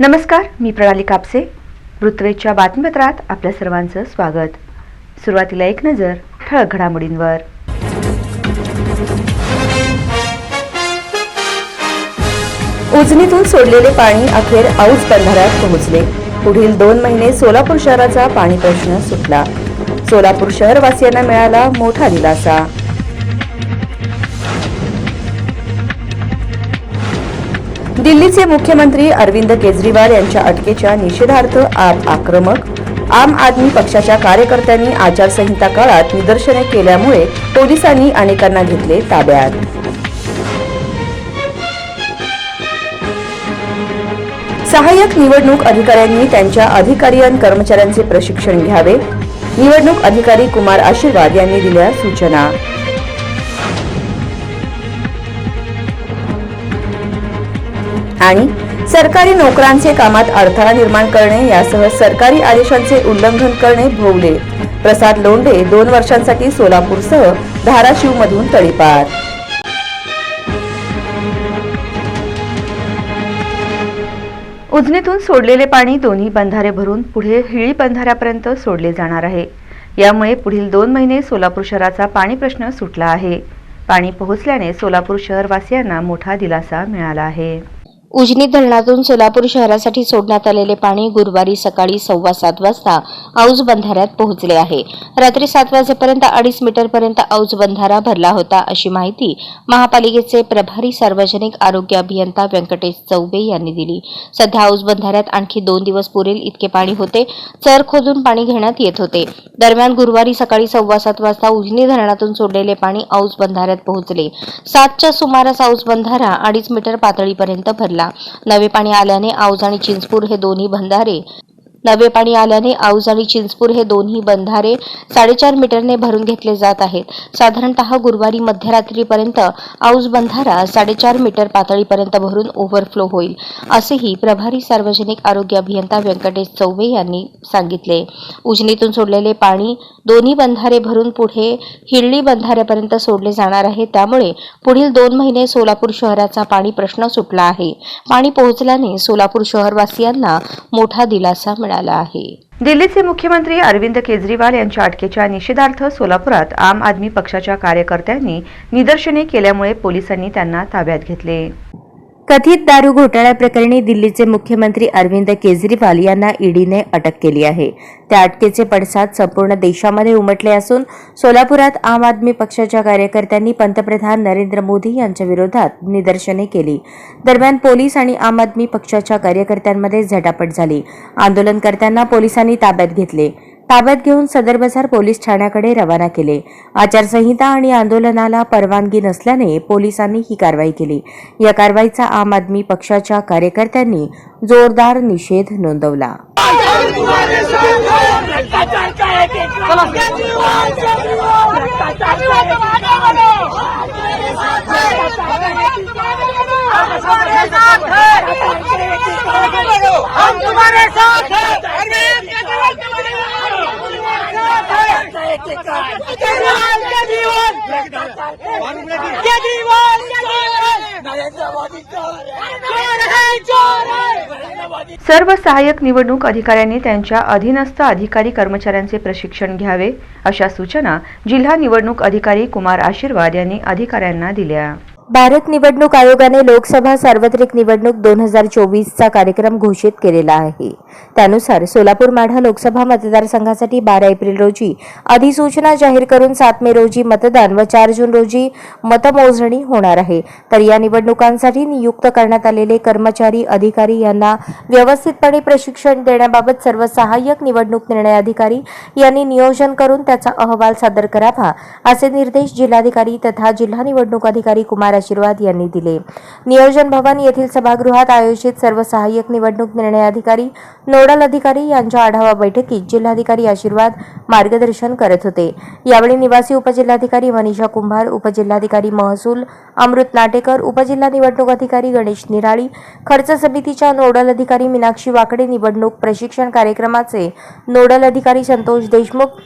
नमस्कार मी प्रणाली कापसे. ऋत्वेच्या बातमीपत्रात आपल्या सर्वांचं स्वागत. सुरुवातीला एक नजर ठळक घडामोडींवर. उजनीतून सोडलेले पाणी अखेर औज बंधाऱ्यात पोहोचले. पुढील दोन महिने सोलापूर शहराचा पाणी प्रश्न सुटला. सोलापूर शहरवासियांना मिळाला मोठा दिलासा. दिल्लीचे मुख्यमंत्री अरविंद केजरीवाल यांच्या अटकेच्या निषेधार्थ आप आक्रमक आम आदमी पक्षाच्या कार्यकर्त्यांनी आचारसंहिता काळात निदर्शने केल्यामुळे पोलिसांनी अनेकांना घेतले ताब्यात. सहाय्यक निवडणूक अधिकाऱ्यांनी त्यांच्या अधिकारी आणि कर्मचाऱ्यांचे प्रशिक्षण घ्यावे. निवडणूक अधिकारी कुमार आशीर्वाद यांनी दिल्या सूचना. आणि सरकारी नोकरांचे कामात अडथळा निर्माण करणे यासह सरकारी आदेशांचे उल्लंघन करणे भोवले. प्रसाद लोंढे दोन वर्षांसाठी सोलापूरसह धाराशिवमधून तळीपार. उजनीतून सोडलेले पाणी दोन्ही बंधारे भरून पुढे हिळी बंधाऱ्यापर्यंत सोडले जाणार आहे. यामुळे पुढील दोन महिने सोलापूर शहराचा पाणी प्रश्न सुटला आहे. पाणी पोहोचल्याने सोलापूर शहरवासियांना मोठा दिलासा मिळाला आहे. उजनी धरणातून सोलापूर शहरासाठी सोडण्यात आलेले पाणी गुरुवारी सकाळी सव्वा सात वाजता औज बंधाऱ्यात पोहोचले आहे. रात्री सात वाजेपर्यंत अडीच मीटरपर्यंत औज बंधारा भरला होता अशी माहिती महापालिकेचे प्रभारी सार्वजनिक आरोग्य अभियंता व्यंकटेश चौबे यांनी दिली. सध्या औज बंधाऱ्यात आणखी दोन दिवस पुरेल इतके पाणी होते चर खोदून पाणी घेण्यात येत होते. दरम्यान गुरुवारी सकाळी सव्वा सात वाजता उजनी धरणातून सोडलेले पाणी औज बंधाऱ्यात पोहोचले. सातच्या सुमारास औज बंधारा अडीच मीटर पातळीपर्यंत भरला नवे पाणी आल्याने औज आणि चिंचपूर हे दोन्ही बंधारे नवे पाणी आल्याने औज आणि चिंचपूर हे दोन्ही बंधारे साडेचार मीटरने भरून घेतले जात आहेत. साधारणतः गुरुवारी मध्यरात्रीपर्यंत औज बंधारा साडेचार मीटर पातळीपर्यंत भरून ओव्हरफ्लो होईल असेही प्रभारी सार्वजनिक आरोग्य अभियंता व्यंकटेश चौबे यांनी सांगितले. उजनीतून सोडलेले पाणी दोन्ही बंधारे भरून पुढे हिरळी बंधाऱ्यापर्यंत सोडले जाणार आहे. त्यामुळे पुढील दोन महिने सोलापूर शहराचा पाणी प्रश्न सुटला आहे. पाणी पोहोचल्याने सोलापूर शहरवासियांना मोठा दिलासा मिळाला. आहे. दिल्लीचे मुख्यमंत्री अरविंद केजरीवाल यांच्या अटकेच्या निषेधार्थ सोलापुरात आम आदमी पक्षाच्या कार्यकर्त्यांनी निदर्शने केल्यामुळे पोलिसांनी त्यांना ताब्यात घेतले. कथित दारू घोटाळ्याप्रकरणी दिल्लीचे मुख्यमंत्री अरविंद केजरीवाल यांना ईडीने अटक केली आहे. त्या अटकेचे पडसाद संपूर्ण देशामध्ये उमटले असून सोलापुरात आम आदमी पक्षाच्या कार्यकर्त्यांनी पंतप्रधान नरेंद्र मोदी यांच्या विरोधात निदर्शने केली. दरम्यान पोलीस आणि आम आदमी पक्षाच्या कार्यकर्त्यांमध्ये झटापट झाली. आंदोलनकर्त्यांना पोलिसांनी ताब्यात घेतले. ताब्यात घेऊन सदर बाजार पोलीस ठाण्याकडे रवाना केले. आचारसंहिता आणि आंदोलनाला परवानगी नसल्याने पोलिसांनी ही कारवाई केली. या कारवाईचा आम आदमी पक्षाच्या कार्यकर्त्यांनी जोरदार निषेध नोंदवला. हम तुम्हारे साथ हैं सर्व सहाय्यक निवडणूक अधिकाऱ्यांनी त्यांच्या अधीनस्थ अधिकारी कर्मचाऱ्यांचे प्रशिक्षण घ्यावे अशा सूचना जिल्हा निवडणूक अधिकारी कुमार आशीर्वाद यांनी अधिकाऱ्यांना दिल्या. भारत निवडणूक आयोगाने लोकसभा सार्वत्रिक निवडणूक दोन हजार चोवीसचा कार्यक्रम घोषित केलेला आहे. त्यानुसार सोलापूर माढा लोकसभा मतदारसंघासाठी बारा एप्रिल रोजी अधिसूचना जाहीर करून सात मे रोजी मतदान व चार जून रोजी मतमोजणी होणार आहे. तर या निवडणुकांसाठी नियुक्त करण्यात आलेले कर्मचारी अधिकारी यांना व्यवस्थितपणे प्रशिक्षण देण्याबाबत सर्व सहाय्यक निवडणूक निर्णय अधिकारी यांनी नियोजन करून त्याचा अहवाल सादर करावा असे निर्देश जिल्हाधिकारी तथा जिल्हा निवडणूक अधिकारी कुमार आशीर्वाद यांनी दिले. नियोजन भवन येथील सभागृहात आयोजित सर्व सहाय्यक निवडणूक निर्णय अधिकारी नोडल अधिकारी यांच्या आढावा बैठकीत जिल्हाधिकारी आशीर्वाद मार्गदर्शन करत होते. यावेळी निवासी उपजिल्हाधिकारी मनीषा कुंभार उपजिल्हाधिकारी महसूल अमृत नाटेकर उपजिल्हा निवडणूक अधिकारी गणेश निराळी खर्च समितीच्या नोडल अधिकारी मीनाक्षी वाकडे निवडणूक प्रशिक्षण कार्यक्रमाचे नोडल अधिकारी संतोष देशमुख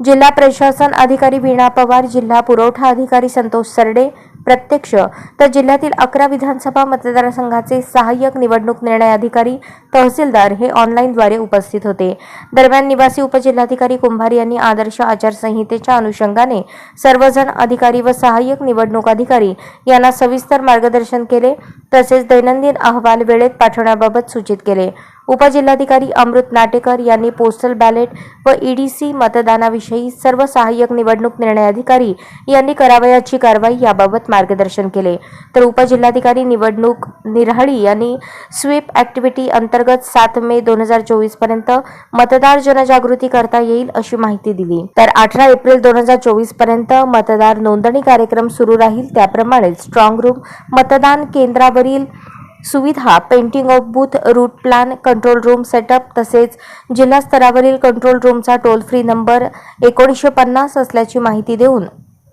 जिल्हा प्रशासन अधिकारी वीणा पवार जिल्हा पुरवठा अधिकारी संतोष सरडे प्रत्यक्ष. तर जिल्ह्यातील अकरा विधानसभा मतदारसंघाचे सहाय्यक निवडणूक निर्णय अधिकारी तहसीलदार हे ऑनलाईनद्वारे उपस्थित होते. दरम्यान निवासी उपजिल्हाधिकारी कुंभार यांनी आदर्श आचारसंहितेच्या अनुषंगाने सर्वजण अधिकारी व सहाय्यक निवडणूक अधिकारी यांना सविस्तर मार्गदर्शन केले तसेच दैनंदिन अहवाल वेळेत पाठवण्याबाबत सूचित केले. उपजिल्हाधिकारी अमृत नाटेकर यांनी पोस्टल बॅलेट व ईडीसी मतदानाविषयी सर्व सहाय्यक निवडणूक निर्णय अधिकारी यांनी करावयाची कारवाई याबाबत मार्गदर्शन केले. तर उपजिल्हाधिकारी निवडणूक निरहळी यांनी स्वीप ऍक्टिव्हिटी अंतर्गत सात मे दोन हजार चोवीसपर्यंत मतदार जनजागृती करता येईल अशी माहिती दिली. तर अठरा एप्रिल दोन हजार चोवीसपर्यंत मतदार नोंदणी कार्यक्रम सुरू राहील. त्याप्रमाणे स्ट्रॉंग रूम मतदान केंद्रावरील सुविधा painting of booth route plan control room setup तसेच जिल्हा स्तरावरील कंट्रोल रूमचा टोल फ्री नंबर एकोणीसशे पन्नास असल्याची माहिती देऊन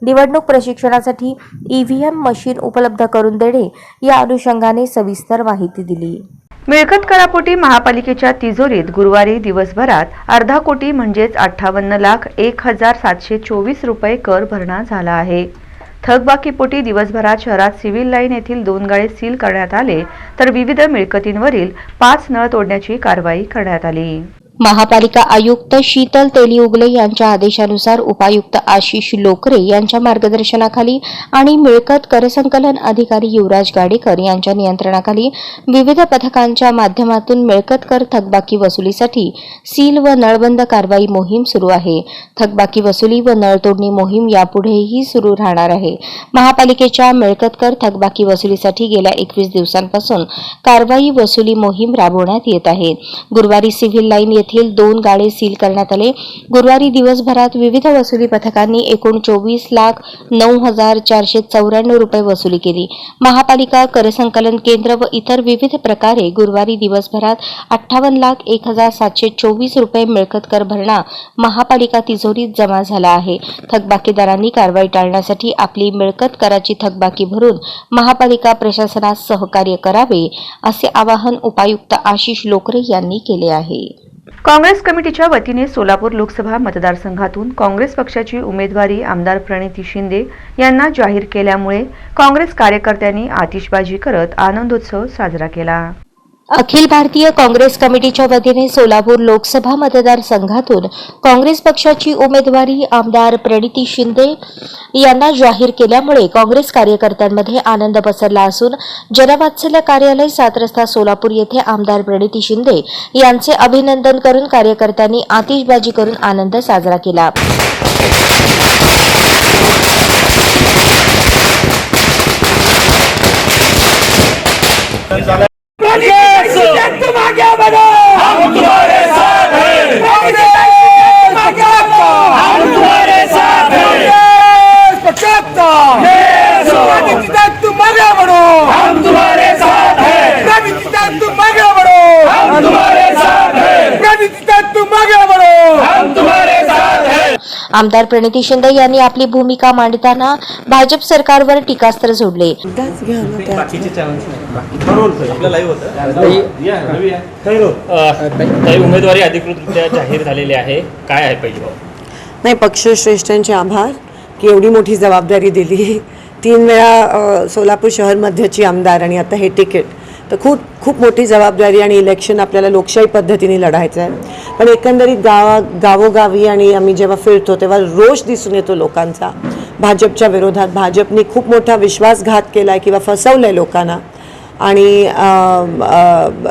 निवडणूक प्रशिक्षणासाठी ईव्हीएम मशीन उपलब्ध करून देणे या अनुषंगाने सविस्तर माहिती दिली. मिळकत करापोटी महापालिकेच्या तिजोरीत गुरुवारी दिवसभरात अर्धा कोटी म्हणजेच अठ्ठावन्न लाख एक हजार सातशे चोवीस रुपये कर भरणा झाला आहे. थकबाकीपोटी दिवसभरात शहरात सिव्हिल लाईन येथील दोन गाळे सील करण्यात आले तर विविध मिळकतींवरील पाच नळ तोडण्याची कारवाई करण्यात आली. महापालिका आयुक्त शीतल तेली उगले यांच्या आदेशानुसार उपायुक्त आशिष लोकरे यांच्या मार्गदर्शनाखाली आणि मिळकत करसंकलन अधिकारी युवराज गाडेकर यांच्या नियंत्रणाखाली विविध पथकांच्या माध्यमातून मिळकत कर थकबाकी वसुलीसाठी सील व नळबंद कारवाई मोहीम सुरू आहे. थकबाकी वसुली व नळतोडणी मोहीम यापुढेही सुरू राहणार आहे. महापालिकेच्या मिळकत कर थकबाकी वसुलीसाठी गेल्या एकवीस दिवसांपासून कारवाई वसुली मोहीम राबवण्यात येत आहे. गुरुवारी सिव्हिल लाईन येथील दोन गाळे सील करण्यात आले. गुरुवारी दिवसभरात विविध वसुली पथकांनी एकूण चोवीस लाख नऊ हजार चारशे चौऱ्याण्णव रुपये वसुली केली. महापालिका करसंकलन केंद्र व इतर विविध प्रकारे गुरुवारी दिवसभरात अठ्ठावन्न लाख एक हजार सातशे चोवीस रुपये मिळकत कर भरणा महापालिका तिजोरीत जमा झाला आहे. थकबाकीदारांनी कारवाई टाळण्यासाठी आपली मिळकत कराची थकबाकी भरून महापालिका प्रशासनास सहकार्य करावे असे आवाहन उपायुक्त आशिष लोकरे यांनी केले आहे. काँग्रेस कमिटीच्या वतीने सोलापूर लोकसभा मतदारसंघातून काँग्रेस पक्षाची उमेदवारी आमदार प्रणिती शिंदे यांना जाहीर केल्यामुळे काँग्रेस कार्यकर्त्यांनी आतिषबाजी करत आनंदोत्सव साजरा केला. अखिल भारतीय काँग्रेस कमिटीच्या वतीने सोलापूर लोकसभा मतदारसंघातून काँग्रेस पक्षाची उमेदवारी आमदार प्रणिती शिंदे यांना जाहीर केल्यामुळे काँग्रेस कार्यकर्त्यांमध्ये आनंद पसरला असून जनवात्सल्य कार्यालय सात रस्ता सोलापूर येथे आमदार प्रणिती शिंदे यांचे अभिनंदन करून कार्यकर्त्यांनी आतिषबाजी करून आनंद साजरा केला. आगे बढ़ो हम तुम्हारे साथ हैं. हम तुम्हारे साथ हैं पचहत्तर तुम आगे बढ़ो हम तुम्हारे साथ हैं. तुम आगे बढ़ो हम तुम्हारे साथ हैं तुम आगे बढ़ो हम तुम्हारे साथ हैं आमदार प्रणिती शिंदे यांनी आपली भूमिका मांडताना भाजप सरकारवर टीकास्त्र सोडले काही उमेदवारी अधिकृतरित्या जाहीर झालेली आहे. काय आहे पहिली नाही पक्षश्रेष्ठांचे आभार. की एवढी मोठी जबाबदारी दिली. तीन वेळा सोलापूर शहर मध्यची आमदार आणि आता हे तिकीट. तर खूप खूप मोठी जबाबदारी आणि इलेक्शन आपल्याला लोकशाही पद्धतीने लढायचं आहे. पण एकंदरीत गावा गावोगावी आणि आम्ही जेव्हा फिरतो तेव्हा रोष दिसून येतो लोकांचा. भाजपच्या विरोधात भाजपने खूप मोठा विश्वासघात केला आहे किंवा फसवलं आहे लोकांना. आणि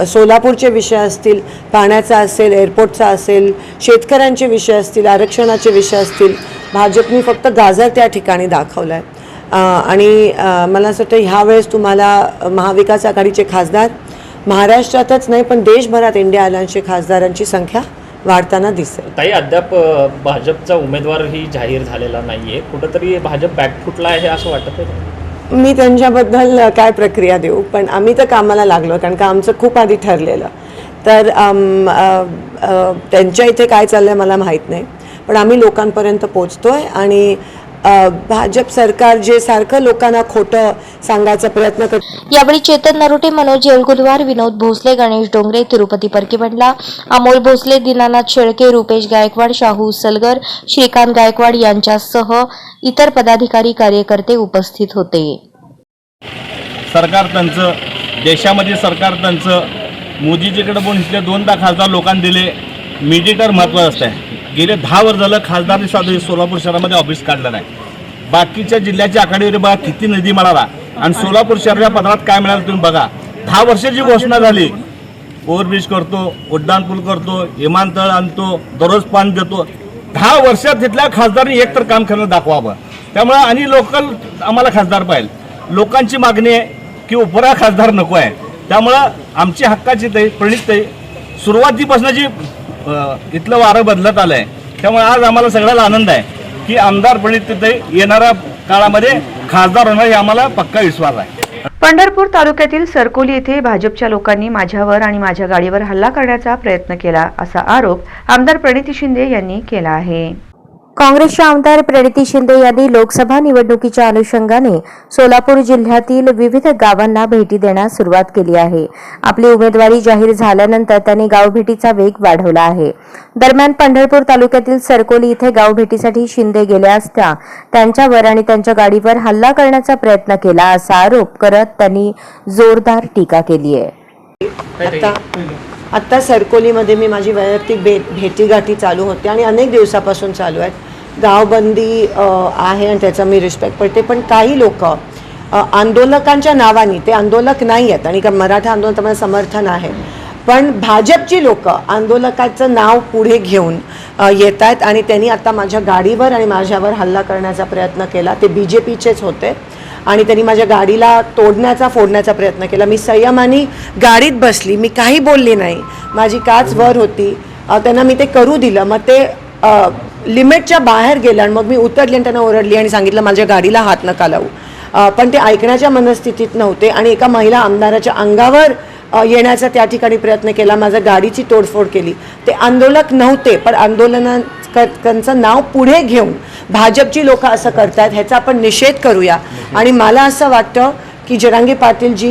सोलापूरचे विषय असतील पाण्याचा असेल एअरपोर्टचा असेल शेतकऱ्यांचे विषय असतील आरक्षणाचे विषय असतील भाजपने फक्त गाजर त्या ठिकाणी दाखवला आहे आणि मला असं वाटतं ह्यावेळेस तुम्हाला महाविकास आघाडीचे खासदार महाराष्ट्रातच नाही पण देशभरात इंडिया आयलँडचे खासदारांची संख्या वाढताना दिसेल ताई अद्याप भाजपचा उमेदवारही जाहीर झालेला नाहीये. कुठंतरी भाजप बॅकफुटला आहे असं वाटत आहे मी त्यांच्याबद्दल काय प्रक्रिया देऊ पण आम्ही तर कामाला लागलो कारण का आमचं खूप आधी ठरलेलं. तर त्यांच्या इथे काय चाललं आहे मला माहीत नाही. पण आम्ही लोकांपर्यंत पोचतो आहे आणि भाजप सरकार जे सारखं लोकांना खोटं सांगायचा प्रयत्न करत यावेळी चेतन नरोटे मनोज येळगुलवार विनोद भोसले गणेश डोंगरे तिरुपती परकीबंडला अमोल भोसले दीनानाथ शेळके रुपेश गायकवाड शाहू सलगर श्रीकांत गायकवाड यांच्यासह इतर पदाधिकारी कार्यकर्ते उपस्थित होते. सरकार त्यांचं देशामध्ये सरकार त्यांचं मोदीजीकडे पण इथले दोनदा खासदार लोकांनी दिले. मिडिटर महत्त्वाचं असतं गेले दहा वर्ष झालं खासदारने साधू सोलापूर शहरामध्ये ऑफिस काढलं नाही. बाकीच्या जिल्ह्याच्या आकडेवारी बघा किती निधी मिळाला. आणि सोलापूर शहराच्या पदरात काय मिळालं तुम्ही बघा. दहा वर्षाची घोषणा झाली ओव्हरब्रिज करतो उड्डाणपूल करतो विमानतळ आणतो दररोज पाणी देतो. दहा वर्षात तिथल्या खासदारांनी एक तर काम करणं दाखवावं. त्यामुळं आणि लोकल आम्हाला खासदार पाहिजे. लोकांची मागणी आहे की उपरा खासदार नको आहे. त्यामुळं आमची हक्काची तरी प्रणित तरी सुरुवातीपासून जी इथलं वारं बदलत आलं आहे त्यामुळे आज आम्हाला सगळ्याला आनंद आहे की आमदार पंडित तिथे येणाऱ्या काळामध्ये खासदार होणार हे आम्हाला पक्का विश्वास आहे. पंढरपूर तालुक्यातील सरकोली येथे भाजपच्या लोकांनी माझ्यावर आणि माझ्या गाडीवर हल्ला करण्याचा प्रयत्न केला असा आरोप आमदार प्रणिती शिंदे यांनी केला आहे. काँग्रेसच्या आमदार प्रणिती शिंदे यांनी लोकसभा निवडणुकीच्या अनुषंगाने सोलापूर जिल्ह्यातील विविध गावांना भेटी देण्यास सुरुवात केली आहे. आपली उमेदवारी जाहीर झाल्यानंतर त्यांनी गावभेटीचा वेग वाढवला आहे. दरम्यान पंढरपूर तालुक्यातील सरकोली इथे गावभेटीसाठी शिंदे गेल्या असता त्यांच्यावर आणि त्यांच्या गाडीवर हल्ला करण्याचा प्रयत्न केला असा आरोप करत त्यांनी जोरदार टीका केली आहे. आत्ता सरकोलीमध्ये मी माझी वैयक्तिक भे भेटीगाठी चालू होते आणि अनेक दिवसापासून चालू आहेत. गावबंदी आहे आणि त्याचा मी रिस्पेक्ट करते पण काही लोक आंदोलकांच्या नावाने ते आंदोलक नाही आहेत आणि का मराठा आंदोलन समर्थन आहे. पण भाजपची लोक आंदोलकाचं नाव पुढे घेऊन येत आहेत आणि त्यांनी आता माझ्या गाडीवर आणि माझ्यावर हल्ला करण्याचा प्रयत्न केला. ते बी जे पीचेच होते. आणि त्यांनी माझ्या गाडीला तोडण्याचा फोडण्याचा प्रयत्न केला. मी संयमाने गाडीत बसली. मी काही बोलली नाही. माझी काच वर होती. त्यांना मी ते करू दिलं. मग ते लिमिटच्या बाहेर गेलं आणि मग मी उतरली आणि त्यांना ओरडली आणि सांगितलं माझ्या गाडीला हात नका लावू. पण ते ऐकण्याच्या मनस्थितीत नव्हते आणि एका महिला आमदाराच्या अंगावर येण्याचा त्या ठिकाणी प्रयत्न केला. माझ्या गाडीची तोडफोड केली. ते आंदोलक नव्हते पण आंदोलनाचं नाव पुढे घेऊन भाजपची लोक असं करतात ह्याचा आपण निषेध करूया. आणि मला असं वाटतं की जरांगे पाटीलजी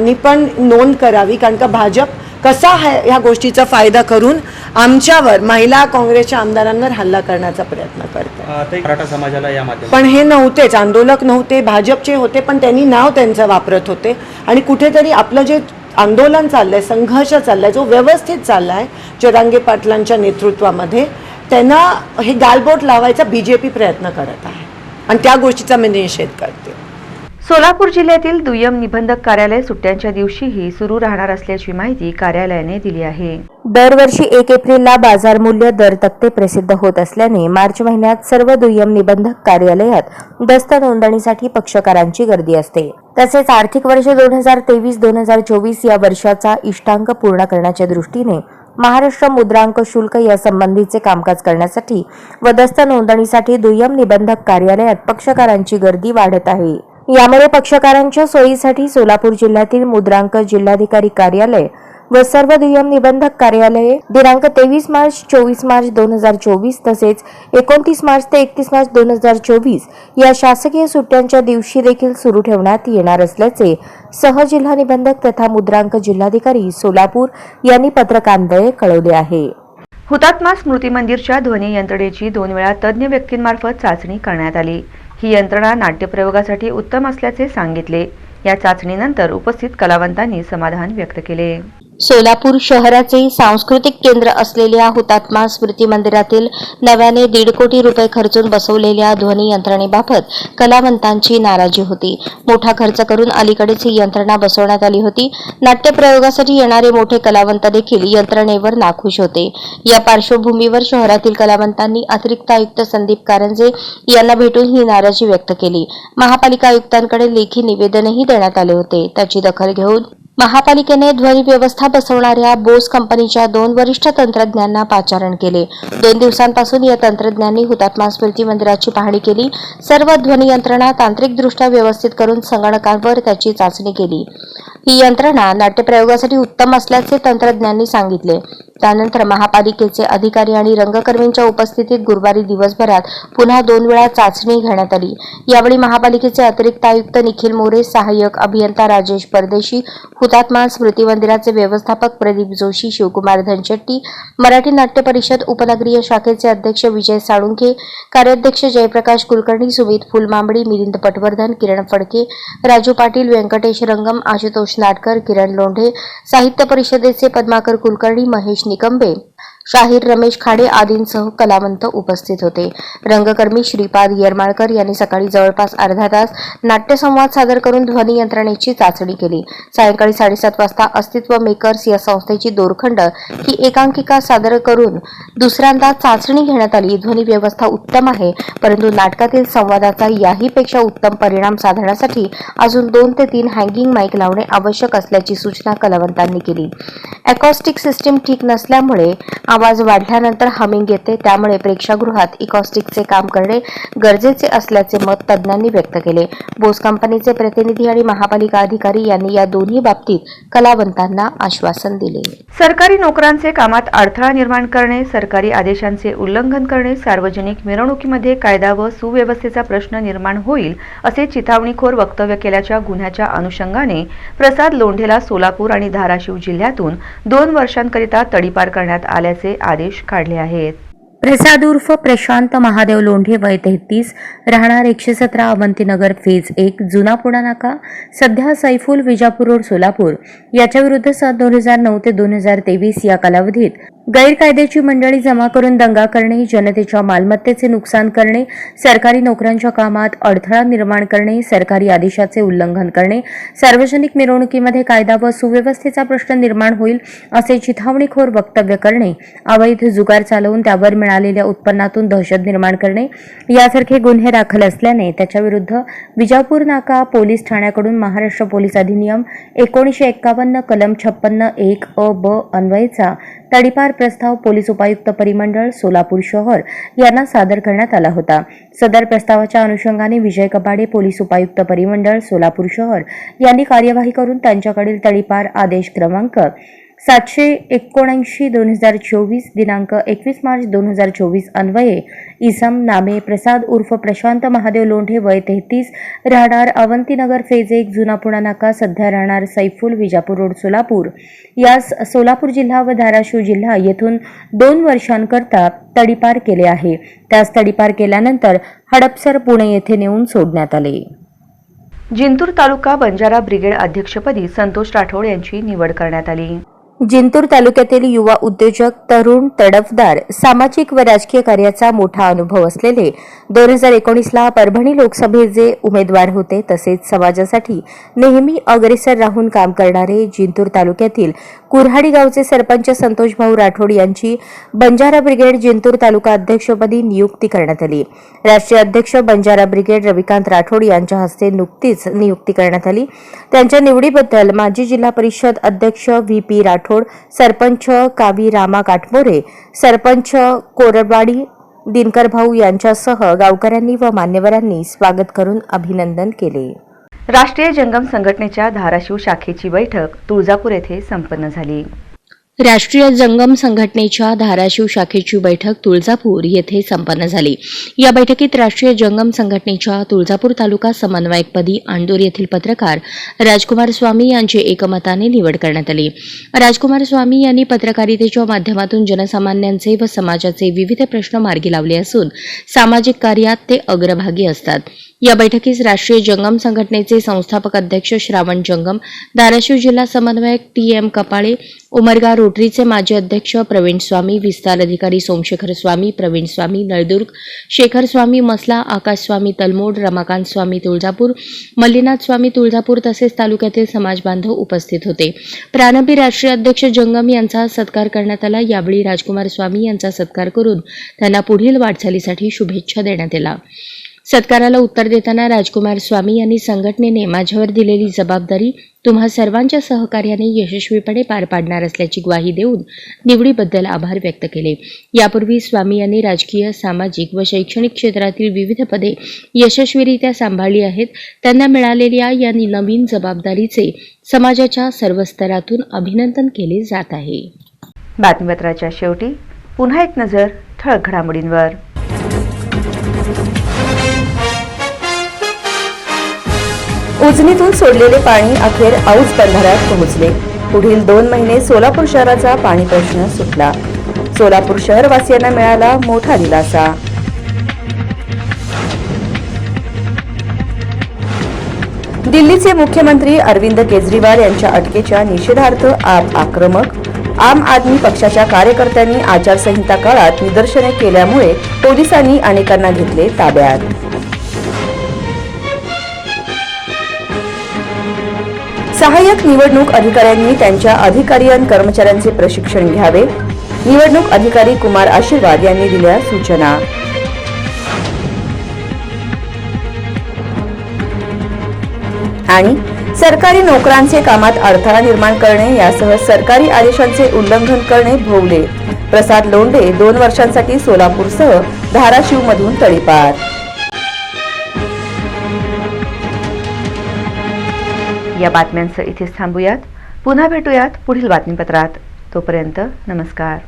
नी पण नोंद करावी कारण का भाजप कसा हा ह्या गोष्टीचा फायदा करून आमच्यावर महिला काँग्रेसच्या आमदारांवर हल्ला करण्याचा प्रयत्न करतात अ, ते मराठा समाजाला या माध्यमातून पण हे नव्हतेच आंदोलक नव्हते भाजपचे होते पण त्यांनी नाव त्यांचं वापरत होते. आणि कुठेतरी आपलं जे आंदोलन चाललंय संघर्ष चाललाय जो व्यवस्थित चाललाय जरांगे पाटलांच्या नेतृत्वामध्ये त्यांना हे गालबोट लावायचा बी जे पी प्रयत्न करत आहे. आणि त्या गोष्टीचा मी निषेध करते. सोलापूर जिल्ह्यातील दुय्यम निबंधक कार्यालय सुट्ट्यांच्या दिवशीही सुरू राहणार असल्याची माहिती कार्यालयाने दिली आहे. दरवर्षी एक एप्रिलला बाजार मूल्य दर तक्ते प्रसिद्ध होत असल्याने मार्च महिन्यात सर्व दुय्यम निबंधक कार्यालयात दस्त नोंदणीसाठी पक्षकारांची गर्दी असते. तसेच आर्थिक वर्ष दोन हजार तेवीस दोन हजार चोवीस या वर्षाचा इष्टांक पूर्ण करण्याच्या दृष्टीने महाराष्ट्र मुद्रांक शुल्क या संबंधीचे कामकाज करण्यासाठी व दस्त नोंदणीसाठी दुय्यम निबंधक कार्यालयात पक्षकारांची गर्दी वाढत आहे. यामुळे पक्षकारांच्या सोयीसाठी सोलापूर जिल्ह्यातील मुद्रांक जिल्हाधिकारी कार्यालय व सर्व दुय्यम निबंधक कार्यालये दिनांक तेवीस मार्च चोवीस मार्च दोन हजार चोवीस तसेच एकोणतीस मार्च ते एकतीस मार्च दोन हजार चोवीस या शासकीय सुट्ट्यांच्या दिवशी देखील सुरू ठेवण्यात येणार असल्याचे सहजिल्हा निबंधक तथा मुद्रांक जिल्हाधिकारी सोलापूर यांनी पत्रकांद्वये कळवले आहे. हुतात्मा स्मृती मंदिरच्या ध्वनी यंत्रणेची दोन वेळा तज्ज्ञ व्यक्तींमार्फत चाचणी करण्यात आली. ही यंत्रणा नाट्यप्रयोगासाठी उत्तम असल्याचे सांगितले. या चाचणीनंतर उपस्थित कलावंतांनी समाधान व्यक्त केले. सोलापूर शहराचे सांस्कृतिक केंद्र असलेल्या हुतात्मा स्मृती मंदिरातील नव्याने दीड कोटी रुपये खर्चून बसवलेल्या ध्वनी यंत्रणेबाबत कलावंतांची नाराजी होती. मोठा खर्च करून अलीकडेच ही यंत्रणा बसवण्यात आली होती. नाट्यप्रयोगासाठी येणारे मोठे कलावंत देखील यंत्रणेवर नाखुश होते. या पार्श्वभूमीवर शहरातील कलावंतांनी अतिरिक्त आयुक्त संदीप कारंजे यांना भेटून ही नाराजी व्यक्त केली. महापालिका आयुक्तांकडे लेखी निवेदनही देण्यात आले होते. त्याची दखल घेऊन महापालिकेने ध्वनी व्यवस्था बसवणाऱ्या बोस कंपनीच्या दोन वरिष्ठ तंत्रज्ञांना पाचारण केले. दोन दिवसांपासून या तंत्रज्ञांनी हुतात्मा स्मृती मंदिराची पाहणी केली. सर्व ध्वनी यंत्रणा तांत्रिकदृष्ट्या व्यवस्थित करून संगणकांवर त्याची चाचणी केली. ही यंत्रणा नाट्यप्रयोगासाठी उत्तम असल्याचे तंत्रज्ञांनी सांगितले. त्यानंतर महापालिकेचे अधिकारी आणि रंगकर्मींच्या उपस्थितीत गुरुवारी दिवसभरात पुन्हा दोन वेळा चाचणी घेण्यात आली. यावेळी महापालिकेचे अतिरिक्त आयुक्त निखिल मोरे सहाय्यक अभियंता राजेश परदेशी हुतात्मा स्मृती मंदिराचे व्यवस्थापक प्रदीप जोशी शिवकुमार धनशेट्टी मराठी नाट्य परिषद उपनगरीय शाखेचे अध्यक्ष विजय साळुंखे कार्याध्यक्ष जयप्रकाश कुलकर्णी सुमित फुलमांबडी मिलिंद पटवर्धन किरण फडके राजू पाटील व्यंकटेश रंगम आशुतोष नाटकर किरण लोंढे साहित्य परिषदेचे पद्माकर कुलकर्णी महेश निकंबे. शाहीर रमेश खाडे आदींसह कलावंत उपस्थित होते. रंगकर्मी श्रीपाद येरमाळकर यांनी सकाळी जवळपास अर्धा तास नाट्यसंवाद सादर करून ध्वनी यंत्रणेची चाचणी केली. सायंकाळी साडेसात वाजता अस्तित्व मेकर्स या संस्थेची दोरखंड ही एकांकिका सादर करून दुसऱ्यांदा चाचणी घेण्यात आली. ध्वनी व्यवस्था उत्तम आहे परंतु नाटकातील संवादाचा याहीपेक्षा उत्तम परिणाम साधण्यासाठी अजून दोन ते तीन हँगिंग माईक लावणे आवश्यक असल्याची सूचना कलावंतांनी केली. अकॉस्टिक सिस्टीम ठीक नसल्यामुळे आवाज वाढल्यानंतर हमिंग येते त्यामुळे प्रेक्षागृहात इकॉस्टिकचे काम करणे गरजेचे असल्याचे मत तज्ज्ञांनी व्यक्त केले. बोस कंपनीचे प्रतिनिधी आणि महापालिका अधिकारी यांनी या दोन्ही बाबतीत कलावंतांना आश्वासन दिले. सरकारी नोकरांचे कामात अडथळा निर्माण करणे सरकारी आदेशांचे उल्लंघन करणे सार्वजनिक मिरवणुकीमध्ये कायदा व सुव्यवस्थेचा प्रश्न निर्माण होईल असे चिथावणीखोर वक्तव्य केल्याच्या गुन्ह्याच्या अनुषंगाने प्रसाद लोंढेला सोलापूर आणि धाराशिव जिल्ह्यातून दोन वर्षांकरिता तडीपार करण्यात आल्याचे आदेश काढले आहेत. प्रसाद उर्फ प्रशांत महादेव लोंढे वय तेहतीस राहणार एकशे सतरा अवंतीनगर फेज एक जुना पुणा नाका सध्या सैफुल विजापूर रोड सोलापूर. याच्याविरुद्ध सात दोन हजार नऊ ते दोन हजार तेवीस या कालावधीत गैरकायद्याची मंडळी जमा करून दंगा करणे जनतेच्या मालमत्तेचे नुकसान करणे सरकारी नोकऱ्यांच्या कामात अडथळा निर्माण करणे सरकारी आदेशाचे उल्लंघन करणे सार्वजनिक मिरवणुकीमध्ये कायदा व सुव्यवस्थेचा प्रश्न निर्माण होईल असे चिथावणीखोर वक्तव्य करणे अवैध जुगार चालवून त्यावर मिळालेल्या उत्पन्नातून दहशत निर्माण करणे यासारखे गुन्हे दाखल असल्याने त्याच्याविरुद्ध विजापूर नाका पोलीस ठाण्याकडून महाराष्ट्र पोलीस अधिनियम एकोणीसशे एक्कावन्न कलम छप्पन्न एक अ ब अन्वयचा तडीपार प्रस्ताव पोलीस उपायुक्त परिमंडळ सोलापूर शहर यांना सादर करण्यात आला होता. सदर प्रस्तावाच्या अनुषंगाने विजय कपाडे पोलीस उपायुक्त परिमंडळ सोलापूर शहर यांनी कार्यवाही करून त्यांच्याकडील तडीपार आदेश क्रमांक सातशे एकोणऐंशी दोन हजार चोवीस दिनांक एकवीस मार्च दोन हजार चोवीस अन्वये इसम नामे प्रसाद उर्फ प्रशांत महादेव लोंढे वय तेहतीस राहणार अवंतीनगर फेज एक जुना पुणा नाका सध्या राहणार सैफुल विजापूर रोड सोलापूर. यास सोलापूर जिल्हा व धाराशिव जिल्हा येथून दोन वर्षांकरता तडीपार केले आहे. त्यास तडीपार केल्यानंतर हडपसर पुणे येथे नेऊन सोडण्यात आले. जिंतूर तालुका बंजारा ब्रिगेड अध्यक्षपदी संतोष राठोड यांची निवड करण्यात आली. जिंतूर तालुक्यातील युवा उद्योजक तरुण तडफदार सामाजिक व राजकीय कार्याचा मोठा अनुभव असलेले दोन हजार एकोणीसला परभणी लोकसभेचे उमेदवार होते तसेच समाजासाठी नेहमी अग्रेसर राहून काम करणारे जिंतूर तालुक्यातील कुऱ्हाडी गावचे सरपंच संतोष भाऊ राठोड यांची बंजारा ब्रिगेड जिंतूर तालुका अध्यक्षपदी नियुक्ती करण्यात आली. राष्ट्रीय अध्यक्ष बंजारा ब्रिगेड रविकांत राठोड यांच्या हस्ते नुकतीच नियुक्ती करण्यात आली. त्यांच्या निवडीबद्दल माजी जिल्हा परिषद अध्यक्ष व्ही पी राठोड सरपंच कावी रामा काटमोरे सरपंच कोरडवाडी दिनकर भाऊ यांच्यासह गावकऱ्यांनी व मान्यवरांनी स्वागत करून अभिनंदन केले. राष्ट्रीय जंगम संघटनेच्या धाराशिव शाखेची बैठक तुळजापूर येथे संपन्न झाली. राष्ट्रीय जंगम संघटनेच्या धाराशिव शाखेची बैठक तुळजापूर येथे संपन्न झाली. या बैठकीत राष्ट्रीय जंगम संघटनेच्या तुळजापूर तालुका समन्वयकपदी आंदूर येथील पत्रकार राजकुमार स्वामी यांची एकमताने निवड करण्यात आली. राजकुमार स्वामी यांनी पत्रकारितेच्या माध्यमातून जनसामान्यांचे व समाजाचे विविध प्रश्न मार्गी लावले असून सामाजिक कार्यात ते अग्रभागी असतात. या बैठकीस राष्ट्रीय जंगम संघटनेचे संस्थापक अध्यक्ष श्रावण जंगम धाराशिव जिल्हा समन्वयक टी एम कपाळे उमरगा रोटरीचे माजी अध्यक्ष प्रवीण स्वामी विस्तार अधिकारी सोमशेखर स्वामी प्रवीण स्वामी नळदुर्ग शेखर स्वामी मसला आकाश स्वामी तलमोड रमाकांत स्वामी तुळजापूर मल्लीनाथ स्वामी तुळजापूर तसेच तालुक्यातील समाज बांधव उपस्थित होते. प्रारंभी राष्ट्रीय अध्यक्ष जंगम यांचा सत्कार करण्यात आला. यावेळी राजकुमार स्वामी यांचा सत्कार करून त्यांना पुढील वाटचालीसाठी शुभेच्छा देण्यात आल्या. सत्काराला उत्तर देताना राजकुमार स्वामी यांनी संघटनेने माझ्यावर दिलेली जबाबदारी तुम्हा सर्वांच्या सहकार्याने यशस्वीपणे पार पाडणार असल्याची ग्वाही देऊन निवडीबद्दल आभार व्यक्त केले. यापूर्वी स्वामी यांनी राजकीय सामाजिक व शैक्षणिक क्षेत्रातील विविध पदे यशस्वीरित्या सांभाळली आहेत. त्यांना मिळालेल्या या नवीन जबाबदारीचे समाजाच्या सर्व स्तरातून अभिनंदन केले जात आहे. बातमीपत्राच्या शेवटी पुन्हा एक नजर ठळक घडामोडींवर. उजनीतून सोडलेले पाणी अखेर औज बंधाऱ्यात पोहोचले. पुढील दोन महिने सोलापूर शहराचा पाणी प्रश्न सुटला. सोलापूर शहरवासियांना मिळाला मोठा दिलासा. दिल्लीचे मुख्यमंत्री अरविंद केजरीवाल यांच्या अटकेच्या निषेधार्थ आप आक्रमक आम आदमी पक्षाच्या कार्यकर्त्यांनी आचारसंहिता काळात निदर्शने केल्यामुळे पोलिसांनी अनेकांना घेतले ताब्यात. सहाय्यक निवडणूक अधिकाऱ्यांनी त्यांच्या अधिकारी आणि कर्मचाऱ्यांचे प्रशिक्षण घ्यावे. निवडणूक अधिकारी कुमार आशीर्वाद यांनी दिल्या सूचना. आणि सरकारी नोकरांचे कामात अडथळा निर्माण करणे यासह सरकारी आदेशांचे उल्लंघन करणे भोवले. प्रसाद लोंढे दोन वर्षांसाठी सोलापूरसह धाराशिवमधून तळीपार. या बातम्यांचं इथेच थांबूयात. पुन्हा भेटूयात पुढील बातमीपत्रात. तोपर्यंत नमस्कार.